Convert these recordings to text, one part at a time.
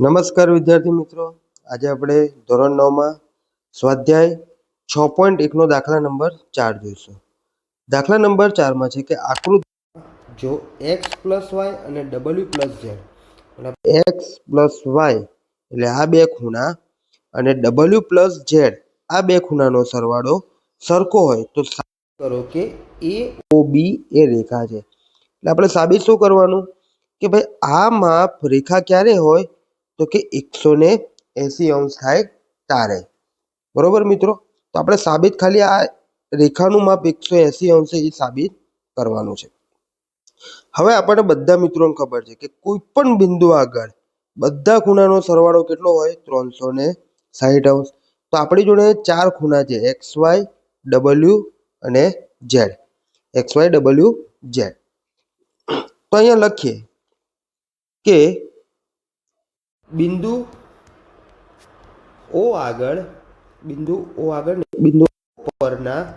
નમસ્કાર વિદ્યાર્થી મિત્રો. આજે આપણે ધોરણ નવમાં સ્વાધ્યાય છ પોઈન્ટ એકનો દાખલા નંબર ચાર જોઈશું. દાખલા નંબર ચારમાં છે કે આકૃતિ જો એક્સ પ્લસ વાય અને W plus Z X plus Y એટલે આ બે ખૂણા અને ડબલ્યુ પ્લસ ઝેડ આ બે ખૂણાનો સરવાળો સરખો હોય તો કરો કે એ ઓ બી એ રેખા છે. એટલે આપણે સાબિત શું કરવાનું? કે ભાઈ આ માપ રેખા ક્યારે હોય? તો કે એકસો ને એસી અંશ થાય તારે. બરોબર મિત્રો? તો આપણે સાબિત ખાલી આ રેખાનું માપ એકસો એસી અંશે એ સાબિત કરવાનું છે. હવે આપણને બધા મિત્રોને ખબર છે કે કોઈ પણ બિંદુ આગળ બધા ખૂણાનો સરવાળો કેટલો હોય? ત્રણસો ને સાહીઠ અંશ. તો આપણી જોડે ચાર ખૂણા છે, એક્સ, વાય, ડબલ્યુ અને Z. X, Y, W, Z. તો અહીંયા લખીએ કે બિંદુ ઓ આગળ, બિંદુ ઓ આગળ બિંદુ પરના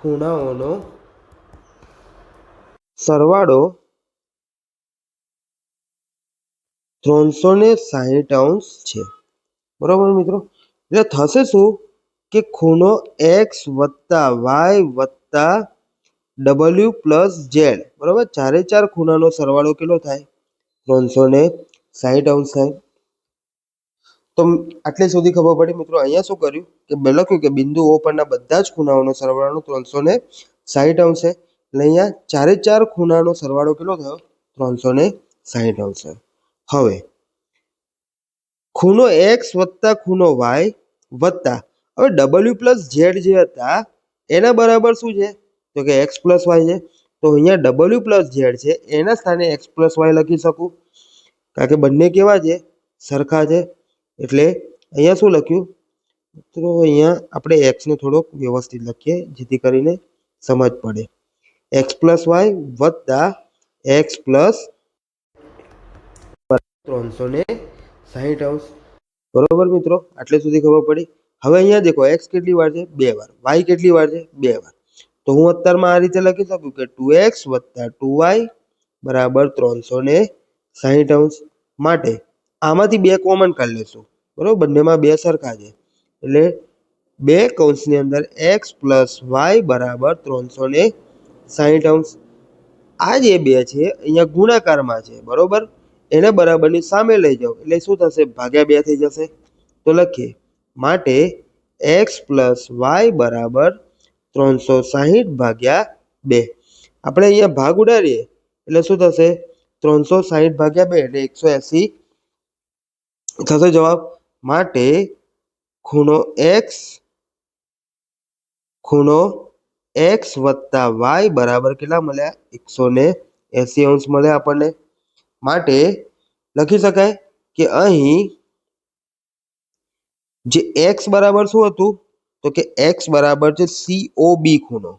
ખૂણાઓનો સરવાળો ત્રણસો ને સાહીઠ અંશ છે. બરોબર મિત્રો? એટલે થશે શું? કે ખૂણો એક્સ વત્તા વાય વત્તા ડબલ્યુ પ્લસ ઝેડ બરાબર? ચારે ચાર ખૂણાનો સરવાળો કેટલો થાય? ત્રણસો ને સાહીઠ અંશ થાય. તો આટલે સુધી ખબર પડી. મિત્રો, અહીંયા શું કર્યું? કે મેં લખ્યું કે બિંદુ O પરના બધા જ ખૂણાઓનો સરવાળો ત્રણસો ને સાહીઠ અંશ છે એટલે અહીંયા ચારે ચાર ખૂણાનો સરવાળો કેટલો થયો? ત્રણસો ને સાહીઠ અંશ હવે, ખૂણો એક્સ વત્તા ખૂણો વાય વત્તા, હવે ડબલ્યુ પ્લસ ઝેડ જે હતા, એના બરાબર શું છે? તો કે એક્સ પ્લસ વાય છે. તો અહીંયા ડબલ્યુ પ્લસ ઝેડ છે. એના સ્થાને એક્સ પ્લસ વાય લખી શકું. કારણ કે બંને કેવા છે? સરખા છે. એટલે અહીંયા શું લખ્યું? તો અહીંયા આપણે એક્સને થોડોક વ્યવસ્થિત લખીએ, જેથી કરીને સમજ પડે. એક્સ પ્લસ વાય વત્તા એક્સ પ્લસ ત્રણસો ને સાહીઠ અંશ. બરોબર મિત્રો? આટલે સુધી ખબર પડી. હવે અહીંયા દેખો, એક્સ કેટલી વાર છે? બે વાર. વાય કેટલી વાર છે? બે વાર. તો હું અત્યારમાં આ રીતે લખી શકું કે ટુ એક્સ વત્તા ટુ વાય બરાબર ત્રણસો ને સાહીઠ અંશ માટે આમાંથી બે કોમન કાઢી લેશું. બરાબર? બંનેમાં બે સરખા છે. એટલે બે કૌંસની અંદર એક્સ પ્લસ વાય બરાબર ત્રણસો ને સાહીઠ અંશ. આ જે બે છે, અહીંયા ગુણાકારમાં છે. બરાબર? એને બરાબરની સામે લઈ જાઓ. એટલે શું થશે? ભાગ્યા બે થઈ જશે. તો લખીએ. માટે એક્સ પ્લસ વાય બરાબર ત્રણસો સાહીઠ ભાગ્યા બે. આપણે અહીંયા ભાગ ઉડાડીએ, એટલે શું થશે? ત્રણસો સાહીઠ ભાગ્યા બે એટલે એકસો એસી. થશે જવાબ માટે ખૂણો એક્સ ખૂણો એક્સ વત્તા વાય બરાબર કેટલા મળ્યા? એકસો ને એસી અંશ મળ્યા આપણને. માટે લખી શકાય કે અહીં જે એક્સ બરાબર શું હતું? તો કે એક્સ બરાબર છે સી ઓ બી ખૂણો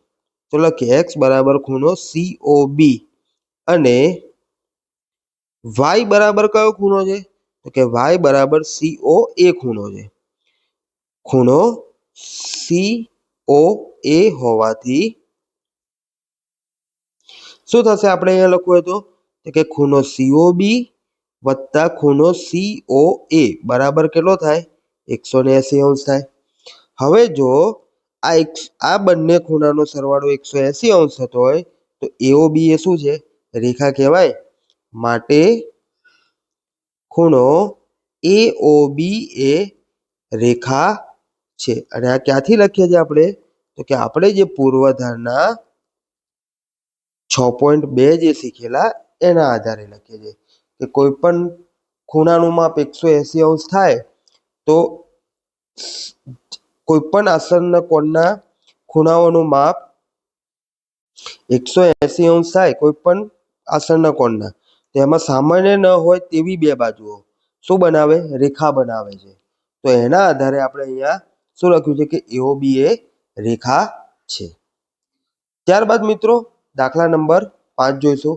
તો લખીએ એક્સ બરાબર ખૂણો સી ઓ બી અને વાય બરાબર કયો ખૂણો છે તો કે વાય બરાબર સી ઓ એ ખૂણો છે ખૂણો સી ઓ એ હોવાથી શું થશે આપણે અહીંયા લખવું હોય તો તો કે ખૂણો સીઓ બી વત્તા ખૂણો સીઓ એ બરાબર કેટલો થાય એકસો ને એસી અંશ થાય હવે જો આ એક, આ બંને ખૂણાનો સરવાળો એકસો એસી અંશ થતો હોય, તો એઓ બી એ શું છે? રેખા કહેવાય. માટે ખૂણો એ બી એ રેખા છે. અને આ ક્યાંથી લખીએ છીએ આપણે? તો કે આપણે જે પૂર્વધારના છ પોઈન્ટ બે જે શીખેલા, એના આધારે લખીએ છીએ. કે કોઈ પણ ખૂણાનું માપ એકસો એસી અંશ થાય, તો કોઈ પણ આસનના કોણના ખૂણાઓનું માપ એકસો એસી અંશ થાય કોઈ પણ આસનના કોણના. તો એમાં સામાન્ય ન હોય તેવી બે બાજુઓ. શું બનાવે? રેખા બનાવે છે. તો એના આધારે આપણે અહીંયા શું લખ્યું છે કે એઓ બી એ રેખા છે. ત્યારબાદ મિત્રો દાખલા નંબર પાંચ જોઈશું.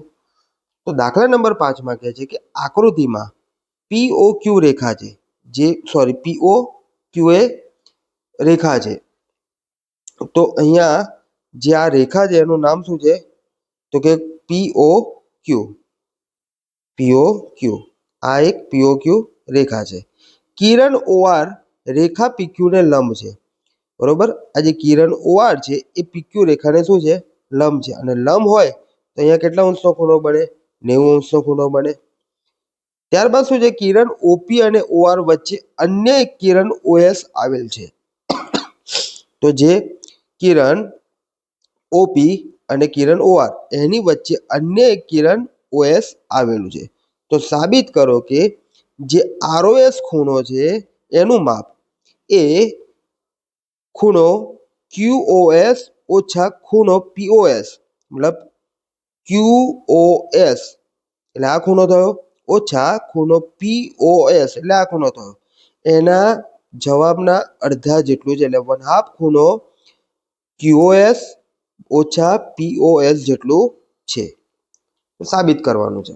તો દાખલા નંબર પાંચમાં કહે છે કે આકૃતિમાં પીઓ ક્યુ રેખા છે. જે સોરી પીઓ ક્યુ એ રેખા છે. તો અહીંયા જે આ રેખા છે, એનું નામ શું છે? તો કે પીઓ ક્યુ. પીઓ ક્યુ. આ એક પીઓ ક્યુ રેખા છે. કિરણ ઓઆર રેખા પીક્યુને લંબ છે. બરોબર? આ જે કિરણ ઓઆર છે, એ પીક્યુ રેખાને શું છે? લંબ છે. અને લંબ હોય તો અહીંયા કેટલા અંશનો ખૂણો બને? નેવું અંશનો ખૂણો બને. ત્યારબાદ શું છે? કિરણ ઓપી અને ઓઆર વચ્ચે અન્ય એક કિરણ ઓએસ આવેલ છે. તો જે કિરણ ઓપી અને કિરણ ઓઆર એની વચ્ચે અન્ય એક કિરણ ઓએસ આવેલું છે. તો સાબિત કરો કે જે આરઓએસ ખૂણો છે એનું માપ એ ખૂણો ક્યુઓએસ ઓછા ખૂણો પીઓએસ મતલબ ક્યુઓએસ એટલે આ ખૂણો થયો? ઓછા ખૂણો પીઓએસ એટલે આ ખૂણો થયો. એના જવાબના અડધા જેટલું છે એટલે વન હાફ ખૂણો ક્યુઓએસ ઓછા પીઓએસ જેટલું છે. સાબિત કરવાનું છે.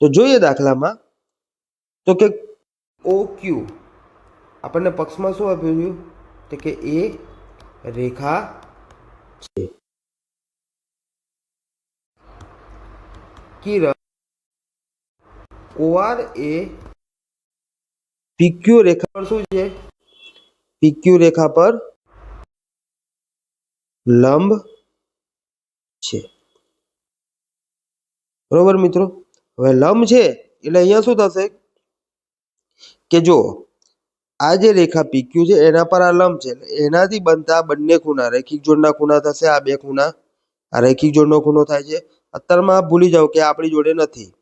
તો જોઈએ દાખલામાં, તો કે ઓ ક્યુ આપણને પક્ષમાં શું આપ્યું છે? તો કે એ રેખા છે. કિરણ ઓઆર એ પીક્યુ રેખા પર શું છે? પીક્યુ રેખા પર લંબ છે. બરોબર મિત્રો? હવે લંબ છે એટલે અહીંયા શું થશે? કે જો આ જે રેખા પીક્યુ છે એના પર આ લંબ છે એનાથી બનતા બંને ખૂણા, રેખિક જોડના ખૂણા થશે, આ બે ખૂણા. આ રેખિક જોડનો ખૂણો થાય છે. અત્યારમાં ભૂલી જાઓ કે આપણી જોડે નથી.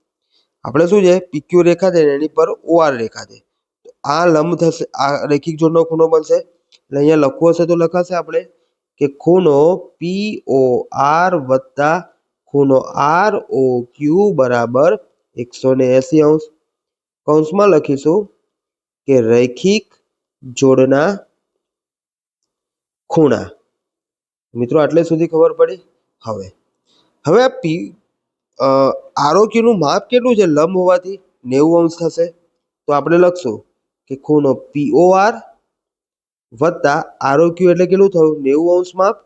આપણે શું છે? પીક્યુ રેખા છે એની પર ઓઆર રેખા છે. આ લંબ થશે, આ રેખિક જોડનો ખૂણો બનશે. એટલે અહીંયા લખવું હશે તો લખાશે આપણે કે ખૂણો પી ઓ આર વત્તા ખૂણો આર ઓ ક્યુ બરાબર એકસો ને એસી અંશ. કૌંસમાં લખીશું કે રૈખિક જોડના ખૂણા. મિત્રો આટલે સુધી ખબર પડી? હવે. હવે આ પી આરોગ્યનું માપ કેટલું છે? લંબ હોવાથી નેવું અંશ થશે. તો આપણે લખશું કે ખૂણો પીઓઆર વત્તા આરોગ્ય એટલે કેટલું થયું? નેવું અંશ માપ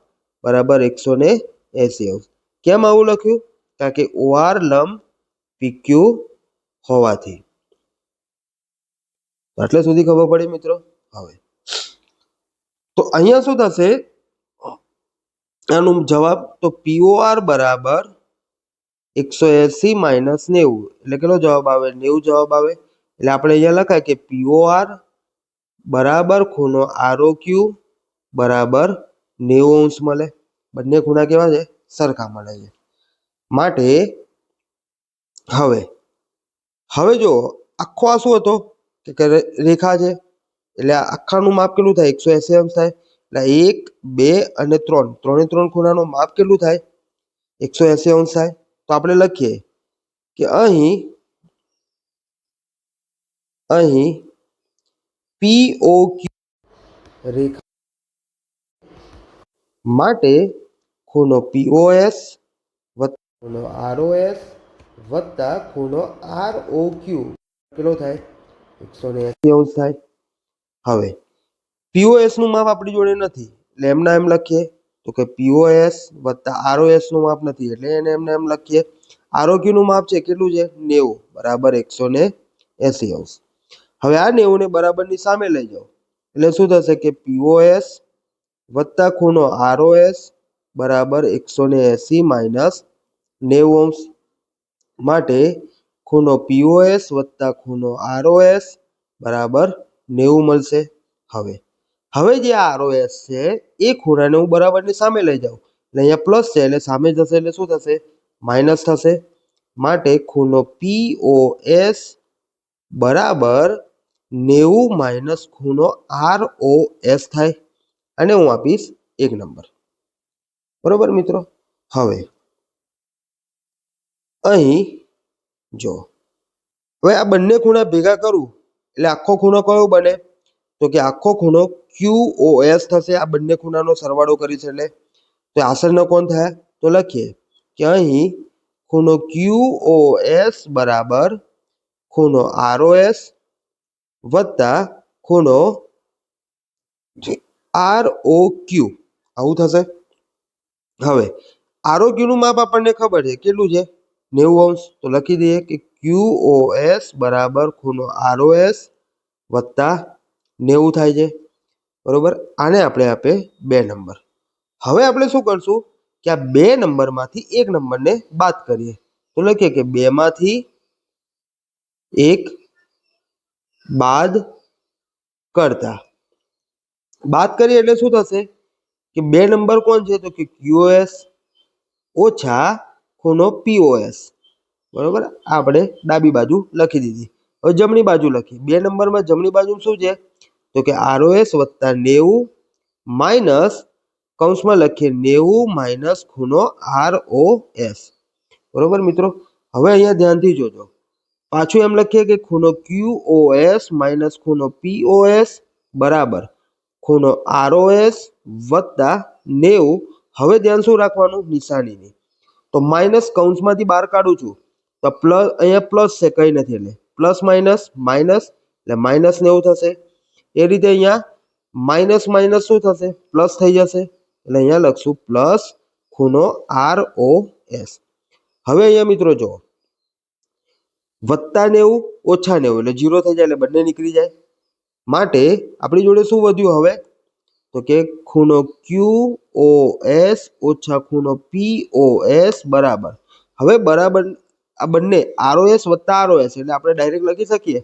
બરાબર એકસો ને એસી અંશ. કેમ આવું લખ્યું? કારણ કે ઓઆર લંબ પીક્યુ હોવાથી. એટલે સુધી ખબર પડી મિત્રો? હવે. તો અહીંયા શું થશે? આનો જવાબ તો પીઓઆર બરાબર એકસો એસી માઇનસ નેવું. એટલે કેટલો જવાબ આવે? નેવું જવાબ આવે. એટલે આપણે અહીંયા લખાય કે પીઓઆર બરાબર ખૂણો આરઓ ક્યુ બરાબર નેવું અંશ મળે. બંને ખૂણા કેવા છે? સરખા મળે છે. માટે હવે હવે જો આખો આ શું હતો? કે રેખા છે. એટલે આખાનું માપ કેટલું થાય? એકસો એસી અંશ થાય. એટલે એક, બે અને ત્રણ. ત્રણે ત્રણ ખૂણાનું માપ કેટલું થાય? એકસો એસી અંશ થાય. તો આપણે લખીએ કે અહીં અહીં પીઓ ક્યુ રેખા માટે ખૂણો પીઓએસ વત્તા ખૂણો આરઓએસ વત્તા ખૂણો આરઓ ક્યુ કેટલો થાય? એકસો ને એસી અંશ થાય. હવે પીઓએસનું માપ આપણી જોડે નથી. એટલે એમના એમ લખીએ તો કે પીઓએસ વત્તા આરઓએસનું માપ નથી. એટલે એને એમને એમ લખીએ. આરોગ્યનું માપ છે કેટલું છે? નેવું. બરાબર એકસો ને એસી અંશ. હવે આ નેવું ને બરાબરની સામે લઈ જાઓ. એટલે શું થશે કે પીઓએસ વત્તા ખૂણો આરઓએસ બરાબર એકસો ને એસી માઇનસ નેવું ઓમ્સ માટે ખૂણો પીઓએસ વત્તા ખૂણો આરઓએસ બરાબર નેવું મળશે. હવે હવે જે આરઓએસ છે, એ ખૂણાને હું બરાબરની સામે લઈ જાઉં. એટલે અહીંયા પ્લસ છે, એટલે સામે જશે એટલે શું થશે? માઇનસ થશે. માટે ખૂણો પીઓએસ બરાબર નેવું માઇનસ ખૂણો આર ઓ એસ થાય અને હું આપીશ એક નંબર. બરોબર મિત્રો? હવે, અહીં જો, હવે આ બંને ખૂણા ભેગા કરું, એટલે આખો ખૂણો કયો બને? તો કે આખો ખૂણો ક્યુ ઓ એસ થશે, આ બંને ખૂણાનો સરવાળો કરીશ એટલે. તો આસનનો કોણ થાય? તો લખીએ કે અહીં ખૂણો ક્યુ ઓ એસ બરાબર ખૂણો આર ઓ એસ વત્તા ખૂણો આર ઓ ક્યુ આવું થશે? હવે આરોગ્યનું માપ આપણને ખબર છે. કેટલું છે? નેવું અંશ. તો લખી દઈએ કે ક્યુ ઓ એસ બરાબર ખૂણો આરઓએસ વત્તા નેવું થાય છે. બરોબર? આને આપણે આપે બે નંબર. હવે આપણે શું કરશું? કે આ બે નંબરમાંથી એક નંબરને બાદ કરીએ. તો લખીએ કે બેમાંથી એક બાદ કરતા. બાદ કરીએ એટલે શું થશે? કે બે નંબર કોણ છે? તો કે ક્યુઓએસ ઓછા ખૂણો પીઓએસ. બરોબર? આપણે ડાબી બાજુ લખી દીધી. હવે જમણી બાજુ લખી બે નંબરમાં જમણી બાજુ શું છે? તો કે આરઓએસ વત્તા નેવું માઇનસ કૌંસમાં લખીએ નેવું માઇનસ ખૂણો આર ઓ એસ બરોબર મિત્રો? હવે અહીંયા ધ્યાનથી જોજો. પાછું એમ લખીએ કે ખૂણો ક્યુ ઓ એસ માઇનસ ખૂણો પી ઓ એસ બરાબર. ખૂણો આર ઓ એસ વત્તા નેવું. હવે ધ્યાન શું રાખવાનું? નિશાનીની. તો માઇનસ કૌંસમાંથી બહાર કાઢું છું. તો પ્લસ અહીંયા પ્લસ છે, કંઈ નથી એટલે. પ્લસ માઇનસ માઇનસ એટલે માઇનસ નેવું થશે. એ રીતે અહીંયા માઇનસ માઇનસ શું થશે? પ્લસ થઈ જશે. એટલે અહીંયા લખશું પ્લસ ખૂણો આર ઓ એસ હવે અહીંયા મિત્રો જો વત્તા નેવું, ઓછા નેવું, એટલે જીરો થઈ જાય એટલે બંને નીકળી જાય. માટે આપણી જોડે શું વધ્યું હવે? તો કે ખૂણો ક્યુ ઓ એસ ઓછા ખૂણો પી ઓ એસ બરાબર. હવે બરાબર, આ બંને આર એસ વત્તા આરઓએસ એટલે આપણે ડાયરેક્ટ લખી શકીએ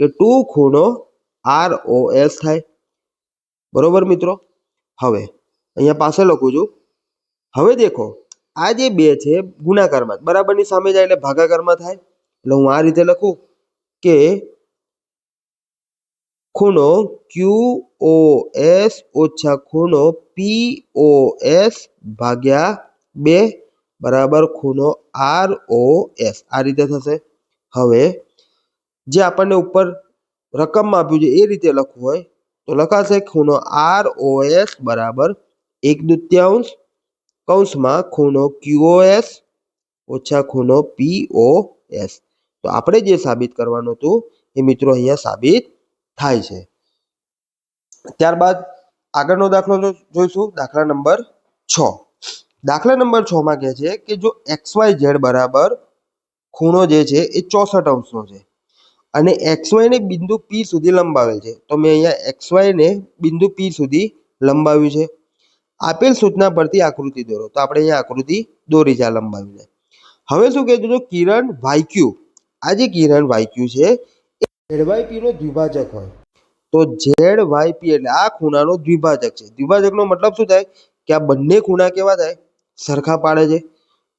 કે ટુ ખૂણો આર ઓ એસ થાય. બરોબર મિત્રો? હવે, અહીંયા પાસે લખું છું. હવે દેખો, આ જે બે છે ગુણાકારમાં, બરાબરની સામે જાય એટલે ભાગાકારમાં થાય. એટલે હું આ રીતે લખું કે ખૂણો ક્યુ ઓ એસ ઓછા ખૂણો પી ઓ એસ ભાગ્યા બે બરાબર ખૂણો આર ઓ એસ આ રીતે થશે. હવે જે આપણને ઉપર રકમમાં આપ્યું છે એ રીતે લખવું હોય તો લખાશે ખૂણો આર ઓ એસ બરાબર એક દૂત્યાંશ કૌંસમાં ખૂણો ક્યુઓ એસ ઓછા ખૂણો પી ઓ એસ તો આપણે જે સાબિત કરવાનું હતું, એ મિત્રો અહીંયા સાબિત થાય છે. ત્યારબાદ આગળનો દાખલો જોઈશું, દાખલા નંબર છ. દાખલા નંબર છ માં કહે છે કે જો એક્સ વાય ઝેડ બરાબર ખૂણો જે છે એ ચોસઠ અંશનો છે અને એક્સ વાયને બિંદુ પી સુધી લંબાવેલ છે. તો મેં અહીંયા એક્સ વાયને બિંદુ પી સુધી લંબાવ્યું છે. આપેલ સૂચના પરથી આકૃતિ દોરો. તો આપણે અહીંયા આકૃતિ દોરી છે લંબાવીને. હવે શું કહેતું હતું? કિરણ વાયક્યુ આ જે કિરણ વાયક્યુ છે, એ નો દ્વિભાજક હોય. તો ઝેડ વાય એટલે આ ખૂણાનો દ્વિભાજક છે. દ્વિભાજકનો મતલબ શું થાય? કે આ બંને ખૂણા કેવા થાય? સરખા પાડે છે.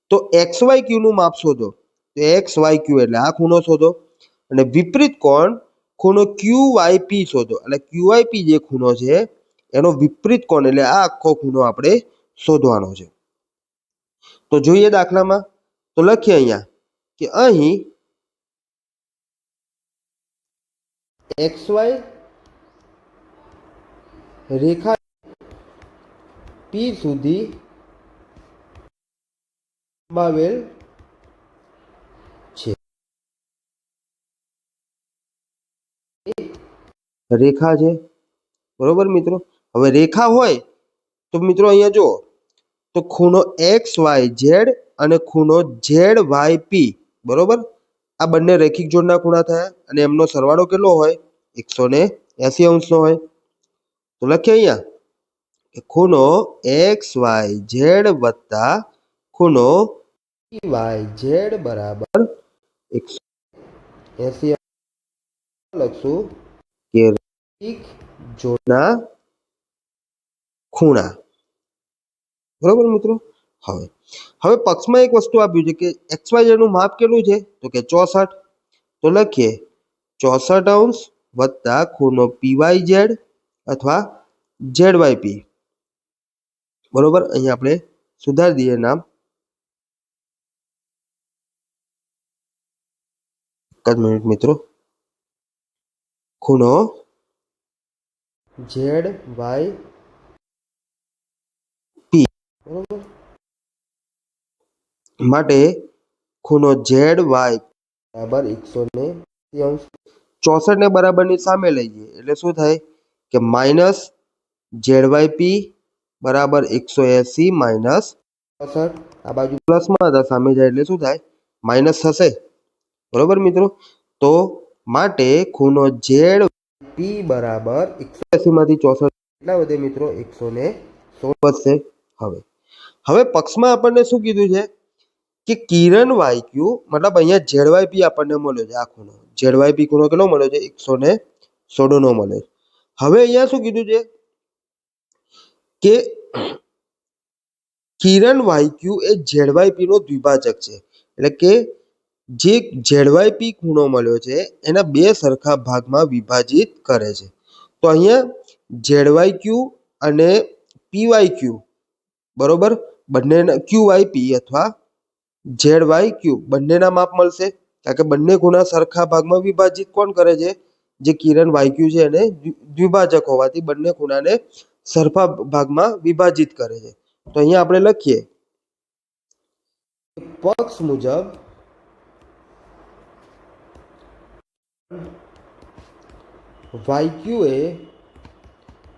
તો એક્સ વાય ક્યુ નું માપ શોધો. તો એક્સ વાય ક્યુ એટલે આ ખૂણો શોધો. અને વિપરીત કોણ? ખૂણો ક્યુ વાય પી શોધો. એટલે ક્યુ વાય પી જે ખૂણો છે, એનો વિપરીત કોણ? એટલે આ આખો ખૂણો આપણે શોધવાનો છે. તો જોઈએ દાખલામાં. તો લખીએ અહીંયા કે અહીં એક્સ વાય રેખા પી સુધી લંબાવેલ છે. રેખા છે. બરોબર મિત્રો? હવે રેખા હોય તો મિત્રો અહીંયા જુઓ. તો ખૂણો એક્સ વાય ઝેડ અને ખૂણો ઝેડ વાય પી. બરોબર? આ બંને રેખિક જોડના ખૂણા થયા અને એમનો સરવાળો કેટલો હોય? એકસો ને એસી અંશનો હોય. તો લખીએ અહીંયા કે ખૂણો એક્સ વાય ઝેડ વત્તા ખૂણો વાય ઝેડ બરાબર એકસો એસી લખશું કે રેખિક જોડના ખૂણા. બરોબર મિત્રો? હવે હવે પક્ષમાં એક વસ્તુ આપ્યું છે કે એક્સ વાય ઝેડનું માપ કેટલું છે? તો કે ચોસઠ. તો લખીએ, ચોસઠ અંશ વત્તા ખૂણો પીવાય ઝેડ અથવા ઝેડ વાય પી. બરોબર? અહીંયા આપણે સુધારી દઈએ નામ. એક જ મિનિટ મિત્રો. ખૂણો ઝેડ વાય પી. બરોબર? માટે ખૂણો ઝેડ વાય બરાબર એકસો ને અંશ ચોસઠ ને બરાબરની સામે લઈએ એટલે શું થાય કે માઇનસ ઝેડ વાય પી બરાબર એકસો એસી માઇનસ ચોસઠ આ બાજુ પ્લસમાં હતા, સામે જાય એટલે શું થાય? માઇનસ થશે. બરોબર મિત્રો? તો માટે ખૂણો ઝેડ પી બરાબર એકસો એંસીમાંથી ચોસઠ. કેટલા વધે મિત્રો એકસો ને સોળ વધશે. હવે હવે પક્ષમાં આપણને શું કીધું છે? કે કિરણ વાયક્યુ મતલબ અહીંયા ઝેડવાયપી આપણને મળ્યો છે આ ખૂણો ઝેડવાયપી ખૂણો કેટલો મળ્યો છે? એકસો ને સોળનો મળ્યો હવે અહીંયા શું કીધું છે? કે કિરણ વાયક્યુ એ ઝેડવાયપી નો દ્વિભાજક છે. એટલે કે જે ઝેડવાયપી ખૂણો મળ્યો છે, એના બે સરખા ભાગમાં વિભાજિત કરે છે. તો અહીંયા ઝેડવાયક્યુ અને પીવાયક્યુ બરોબર? બંનેના પી અથવા ઝેડ વાય બંનેના માપ મળશે. કારણ કે બંને ખૂણા સરખા ભાગમાં વિભાજિત કોણ કરે છે? જે કિરણ વાયક્યુ છે એને દ્વિભાજક હોવાથી બંને ખૂણાને સરખા ભાગમાં વિભાજિત કરે છે. તો અહીંયા આપણે લખીએ. પક્ષ મુજબ વાયક્યુ એ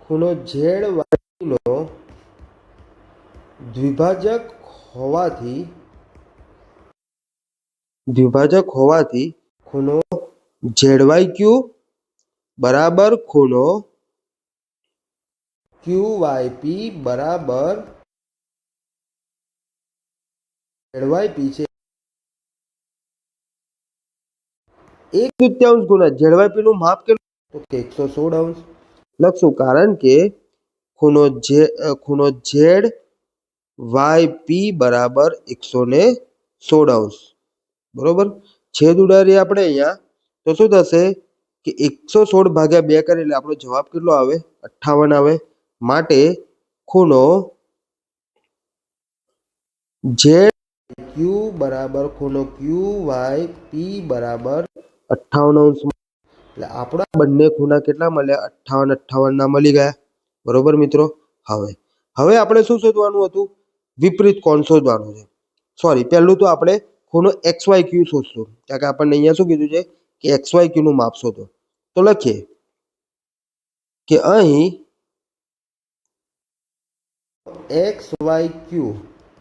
ખૂણો ઝેડ વાયનો દ્વિભાજક હોવાથી દ્વિભાજક હોવાથી ખૂણો ક્યુ બરાબર ખૂણો ક્યુ વાય પી બરાબર ઝેડવાયપી છે. એક તૃતીયાંશ ગુણ્યા ઝેડવાયપી નું માપ કેટલું તો એકસો સોળ અંશ. લખશું કારણ કે ખૂણો જે, ખૂણો ઝેડ વાય પી બરાબર એકસો ને સોળ અંશ. બરોબર? છેદ ઉડાડીએ આપણે અહીંયા. તો શું થશે કે એકસો સોળ ભાગ્યા બે કરીએ એટલે આપણો જવાબ કેટલો આવે? અઠ્ઠાવન આવે. માટે ખૂણો ઝેડ ક્યુ બરાબર ખૂણો ક્યુ વાય પી બરાબર અઠ્ઠાવન અંશ એટલે આપણા બંને ખૂણા કેટલા મળ્યા? અઠ્ઠાવન અઠ્ઠાવનના મળી ગયા. બરોબર મિત્રો? હવે હવે આપણે શું શોધવાનું હતું? વિપરીત કોણ શોધવાનું છે? સોરી પહેલું તો આપણે ખૂણો એક્સ વાય ક્યુ શોધશું. કારણ કે આપણને અહીંયા શું કીધું છે કે એક્સ વાય ક્યુ નું માપ શોધો. તો લખીએ કે અહીં એક્સ વાય ક્યુ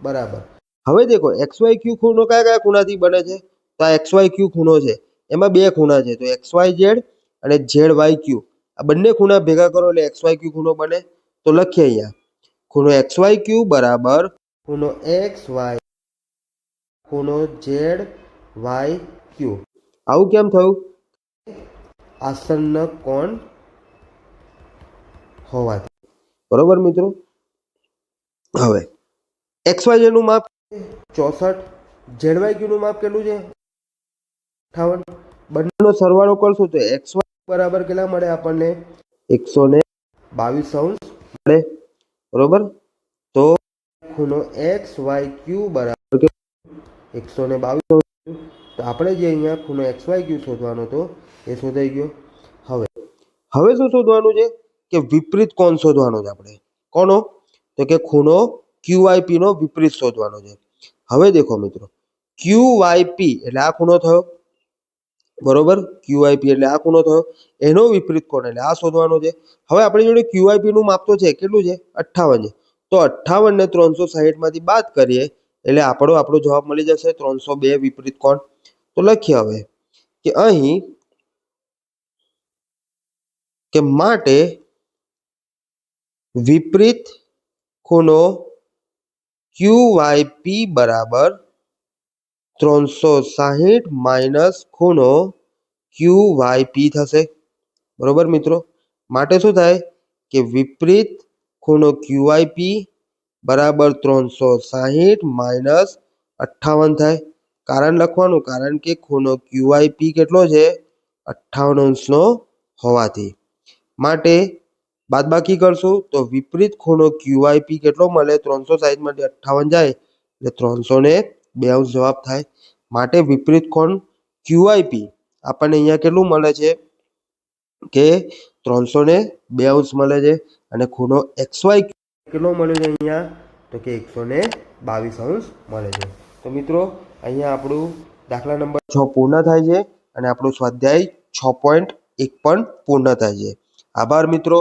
બરાબર. હવે દેખો એક્સ વાય ક્યુ ખૂણો કયા કયા ખૂણાથી બને છે? તો આ એક્સ વાય ક્યુ ખૂણો છે. એમાં બે ખૂણા છે, તો એક્સ વાય ઝેડ અને ઝેડ વાય ક્યુ આ બંને ખૂણા ભેગા કરો એટલે એક્સ વાય ક્યુ ખૂણો બને. તો લખીએ અહીંયા, ખૂણો એક્સ વાય ક્યુ બરાબર, ખૂણો એક્સ વાય ખૂણો ઝેડ વાય ક્યુ આવું કેમ થયું? આસન્ન કોણ હોવાથી. બરોબર મિત્રો? હવે એક્સ વાય ઝેડનું માપ? ચોસઠ. ઝેડ વાય ક્યુ નું માપ કેટલું છે? અઠાવન. બંનેનો સરવાળો કરશું તો એક્સ વાય બરાબર કેટલા મળે આપણને? એકસો ને બાવીસ અંશ. મળે બરોબર? તો ખૂણો એક્સ વાય ક્યુ બરાબર એકસો ને બાવીસ તો આપણે જે અહીંયા ખૂણો એક્સ વાય ક્યુ શોધવાનો હતો એ શોધાઈ ગયો. હવે હવે શું શોધવાનું છે? કે વિપરીત કોણ શોધવાનો છે આપણે? કોનો? તો કે ખૂણો ક્યુઆઈપીનો વિપરીત શોધવાનો છે. હવે દેખો મિત્રો ક્યુવાયપી એટલે આ ખૂણો થયો. બરોબર? ક્યુઆઈપી એટલે આ ખૂણો થયો. એનો વિપરીત કોણ? એટલે આ શોધવાનો છે. હવે આપણી જોડે ક્યુઆઈપીનું માપ તો છે. કેટલું છે? અઠ્ઠાવન છે. તો અઠ્ઠાવન ને ત્રણસો સાહીઠમાંથી બાદ કરીએ એટલે આપણો આપણો જવાબ મળી જશે ત્રણસો બે વિપરીત કોણ? તો લખીએ હવે કે અહીં કે માટે વિપરીત ખૂણો ક્યુ વાય બરાબર ત્રણસો સાહીઠ માઇનસ ખૂણો ક્યુ વાય થશે. બરોબર મિત્રો? માટે શું થાય? કે વિપરીત ખૂણો ક્યુ વાય બરાબર ત્રણસો સાહીઠ માઇનસ અઠ્ઠાવન થાય. કારણ લખવાનું, કારણ કે ખૂણો ક્યુ વાય કેટલો છે? અઠ્ઠાવન અંશનો હોવાથી. માટે બાદબાકી કરશું તો વિપરીત ખૂણો ક્યુઆઈપી કેટલો મળે? ત્રણસો સાહીઠમાંથી અઠ્ઠાવન જાય, એટલે ત્રણસો ને બે અંશ જવાબ થાય. માટે વિપરીત ખૂણ ક્યુઆઈપી આપણને અહીંયા કેટલું મળે છે? કે ત્રણસો ને બે અંશ મળે છે. અને ખૂણો એક્સ વાય કેટલો મળ્યો છે અહીંયા? તો કે એકસો ને બાવીસ અંશ મળે છે. તો મિત્રો, અહીંયા આપણું દાખલા નંબર છ પૂર્ણ થાય છે અને આપણું સ્વાધ્યાય છ પોઈન્ટ એક પણ પૂર્ણ થાય છે. આભાર મિત્રો.